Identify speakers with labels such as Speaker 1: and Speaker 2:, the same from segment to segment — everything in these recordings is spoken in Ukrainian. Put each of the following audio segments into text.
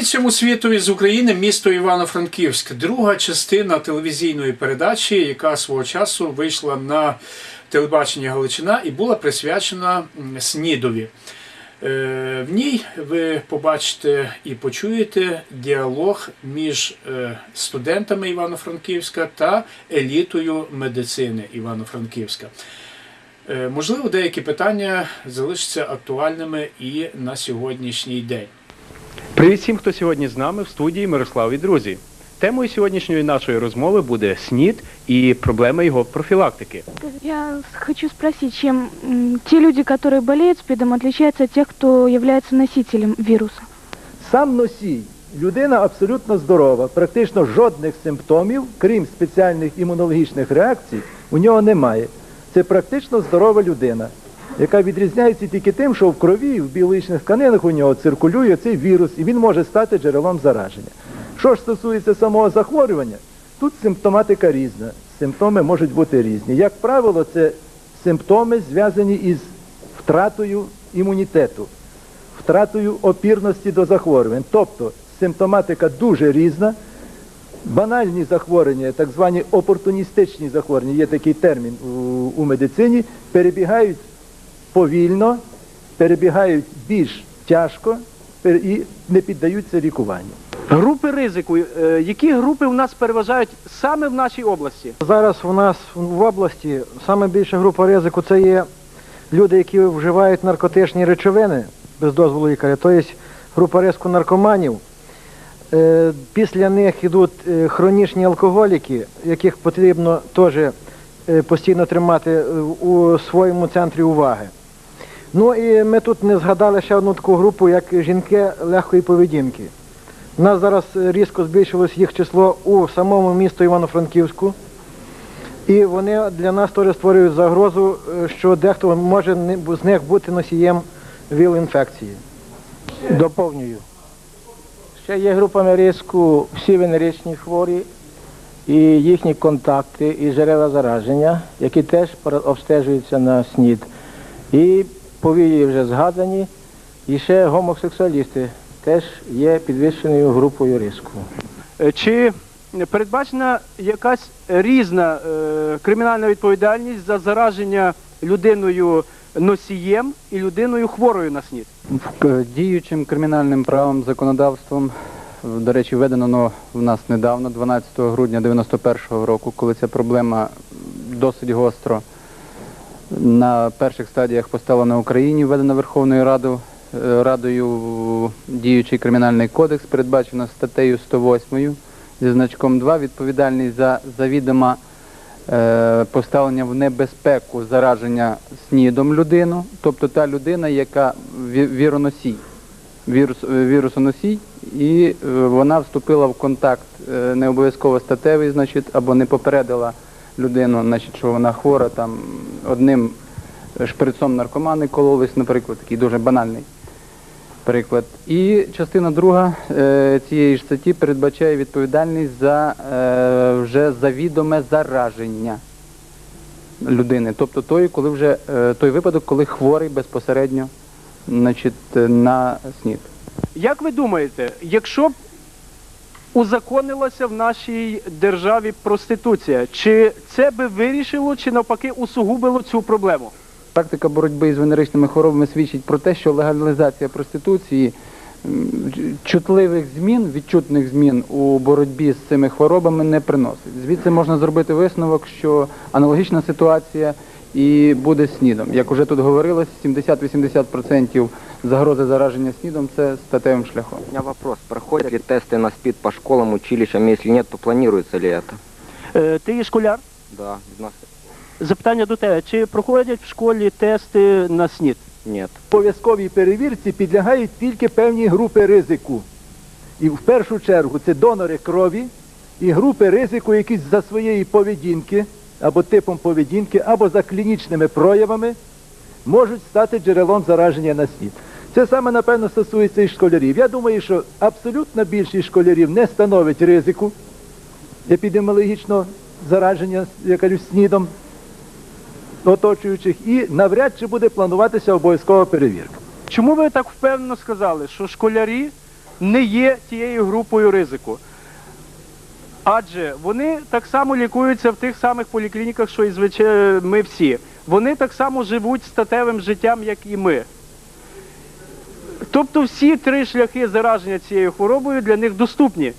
Speaker 1: Всьому світу з України, місто Івано-Франківськ. Друга частина телевізійної передачі, яка свого часу вийшла на телебачення Галичина і була присвячена СНІДові. Е, В ній ви побачите і почуєте діалог між е, студентами Івано-Франківська та елітою медицини Івано-Франківська. Е, Можливо, деякі питання залишаться актуальними і на сьогоднішній день.
Speaker 2: Привіт всім, хто сьогодні з нами в студії Мирослав і друзі. Темою сьогоднішньої нашої розмови буде СНІД і проблеми його профілактики.
Speaker 3: Я хочу спросить, чем м, те люди, которые болеют СПИДом, отличаются от тех, кто является носителем вируса?
Speaker 4: Сам носій, людина абсолютно здорова, практично жодних симптомів, крім спеціальних імунологічних реакцій, у нього немає. Це практично здорова людина, яка відрізняється тільки тим, що в крові, в біологічних тканинах у нього циркулює цей вірус, і він може стати джерелом зараження. Що ж стосується самого захворювання, тут симптоматика різна. Симптоми можуть бути різні. Як правило, це симптоми зв'язані із втратою імунітету втратою опірності до захворювань. Тобто симптоматика дуже різна. Банальні захворювання, так звані опортуністичні захворювання, є такий термін у, медицині, перебігають повільно, перебігають більш тяжко і не піддаються лікуванню.
Speaker 2: Групи ризику. Е, Які групи у нас переважають саме в нашій області?
Speaker 5: Зараз у нас в області саме більша група ризику це є люди, які вживають наркотичні речовини без дозволу лікаря, тобто група ризику наркоманів. Е, Після них йдуть е, хронічні алкоголіки, яких потрібно теж е, постійно тримати е, у своєму центрі уваги. Ну і ми тут не згадали ще одну таку групу, як жінки легкої поведінки. У нас зараз різко збільшилось їх число у самому місту Івано-Франківську. І вони для нас теж створюють загрозу, е, що дехто може з них бути носієм ВІЛ-інфекції.
Speaker 6: Доповнюю. Ще є групами риску всі венеричні хворі і їхні контакти і джерела зараження, які теж обстежуються на СНІД. І повії вже згадані, і ще гомосексуалісти теж є підвищеною групою риску.
Speaker 2: Е, Чи передбачена якась різна е, кримінальна відповідальність за зараження людиною носієм і людиною хворою на СНІД?
Speaker 7: Діючим кримінальним правом законодавством, до речі, введено в нас недавно, 12 грудня 91 року, коли ця проблема досить гостро на перших стадіях постала на Україні, введена Верховною Радою, е, Радою діючий кримінальний кодекс, передбачено статтею 108 зі значком 2 відповідальність за завідома е, поставлення в небезпеку зараження снідом людину, тобто та людина, яка ві- віроносій, вірус, е, вірусоносій, і е, вона вступила в контакт не обов'язково статевий, значить, або не попередила людину, значить, що вона хвора там одним шприцом наркомани кололись, наприклад, такий дуже банальний приклад. І частина друга е, цієї ж статті передбачає відповідальність за е, вже завідоме зараження людини. Тобто той, коли вже е, той випадок, коли хворий безпосередньо значить, е, на СНІД.
Speaker 2: Як ви думаєте, якщо б узаконилася в нашій державі проституція, чи це би вирішило, чи навпаки усугубило цю проблему?
Speaker 7: Практика боротьби з венеричними хворобами свідчить про те, що легалізація проституції чутливих змін, відчутних змін у боротьбі з цими хворобами не приносить. Звідси можна зробити висновок, що аналогічна ситуація і буде СНІДом. Як уже тут говорилось, 70-80% загрози зараження СНІДом це статевим шляхом.
Speaker 8: У меня вопрос. Проходят ли тесты на СПИД по школам, училищам? Если нет, то планируется ли это?
Speaker 9: Е, Ти є школяр?
Speaker 8: Да, нас
Speaker 9: Запитання до тебе. Чи проходять в школі тести на СНІД?
Speaker 8: нет.
Speaker 4: Обов'язковій перевірці підлягають тільки певні групи ризику. І в першу чергу це донори крові і групи ризику, які за своєї поведінки або типом поведінки, або за клінічними проявами можуть стати джерелом зараження на СНІД. Це саме, напевно, стосується і школярів. Я думаю, що абсолютно більшість школярів не становить ризику епідеміологічного зараження я кажу, СНІДом оточуючих, і навряд чи буде плануватися обов'язкова перевірка.
Speaker 2: Чому ви так впевнено сказали, що школярі не є тією групою ризику. Адже вони так само лікуються в тих самих поліклініках, що і звичай... ми всі. Вони так само живуть статевим життям, як і ми. Тобто всі три шляхи зараження цією хворобою для них доступні.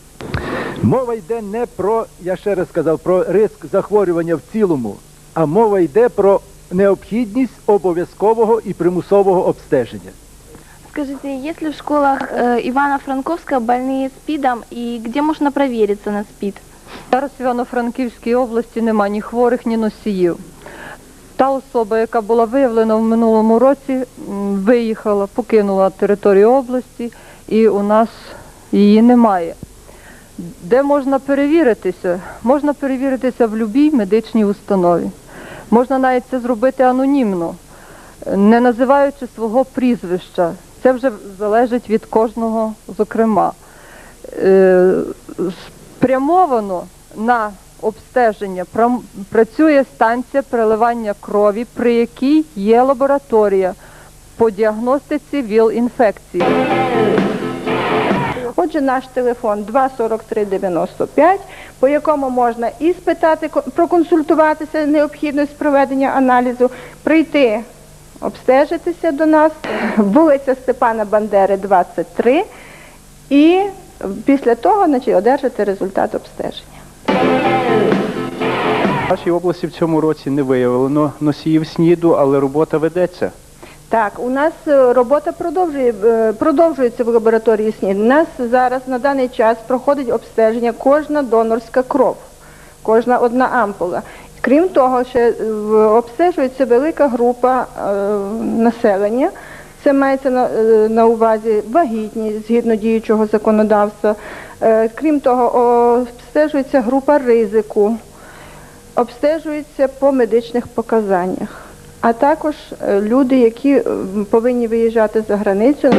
Speaker 4: Мова йде не про, я ще раз сказав, про риск захворювання в цілому, а мова йде про необхідність обов'язкового і примусового обстеження.
Speaker 10: Скажите, есть ли в школах э, Ивано-Франковска больные СПИДом и где можно провериться на СПИД?
Speaker 11: Зараз в Івано-Франківській області нема ні хворих, ні носіїв. Та особа, яка була виявлена в минулому році, виїхала, покинула територію області, і у нас її немає. Де можна перевіритися? Можна перевіритися в будь-якій медичній установі. Можна навіть це зробити анонімно, не називаючи свого прізвища. Це вже залежить від кожного, зокрема. Е, спрямовано на обстеження працює станція переливання крові, при якій є лабораторія по діагностиці ВІЛ-інфекції.
Speaker 12: Отже, наш телефон 24395, по якому можна і спитати, проконсультуватися необхідність проведення аналізу, прийти, обстежитися до нас, вулиця Степана Бандери, 23, і після того значить, одержати результат обстеження.
Speaker 2: В нашій області в цьому році не виявлено носіїв СНІДу, але робота ведеться.
Speaker 12: Так, у нас е, робота продовжує, е, продовжується в лабораторії СНІД. У нас зараз на даний час проходить обстеження кожна донорська кров, кожна одна ампула. Крім того, ще е, обстежується велика група е, населення. Це мається на, е, на увазі вагітні згідно діючого законодавства. Крім того, обстежується група ризику, обстежується по медичних показаннях. А також люди, які повинні виїжджати за границю.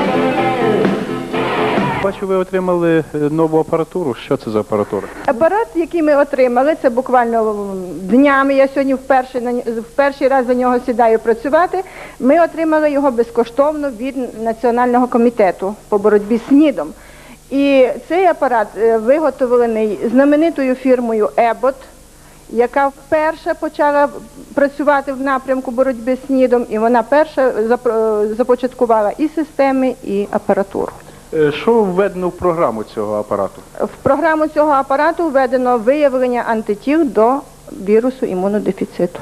Speaker 2: Бачу, ви отримали е, нову апаратуру. Що це за апаратура?
Speaker 12: Апарат, який ми отримали, це буквально днями. Я сьогодні вперше в перший раз за нього сідаю працювати. Ми отримали його безкоштовно від Національного комітету по боротьбі з СНІДом. І цей апарат е, виготовлений знаменитою фірмою Ебот, яка вперше почала працювати в напрямку боротьби з СНІДом, і вона перша започаткувала і системи, і апаратуру.
Speaker 2: Е, Що введено в програму цього апарату?
Speaker 12: В програму цього апарату введено виявлення антитіл до вірусу імунодефіциту.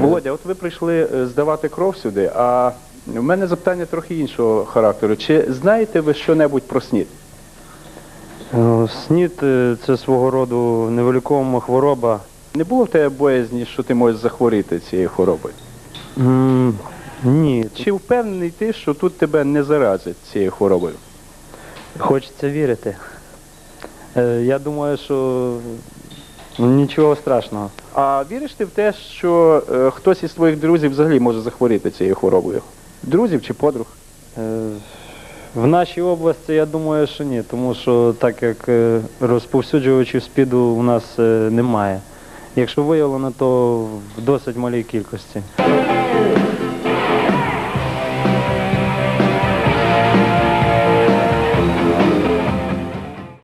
Speaker 2: Володя, от ви прийшли е, здавати кров сюди, а в мене запитання трохи іншого характеру. Чи знаєте ви що-небудь про СНІД?
Speaker 13: Ну, СНІД е, це свого роду невиліковна хвороба.
Speaker 2: Не було в тебе боязні, що ти можеш захворіти цією хворобою?
Speaker 13: М, Ні,
Speaker 2: Чи впевнений ти, що тут тебе не заразять цією хворобою?
Speaker 13: хочеться вірити. Е, Я думаю, що нічого страшного.
Speaker 2: А віриш ти в те, що е, хтось із твоїх друзів взагалі може захворіти цією хворобою? Друзів чи подруг?
Speaker 13: Е, В нашій області я думаю, що ні, тому що так як е, розповсюджувачів спіду у нас е, немає. Якщо виявлено, то в досить малій кількості.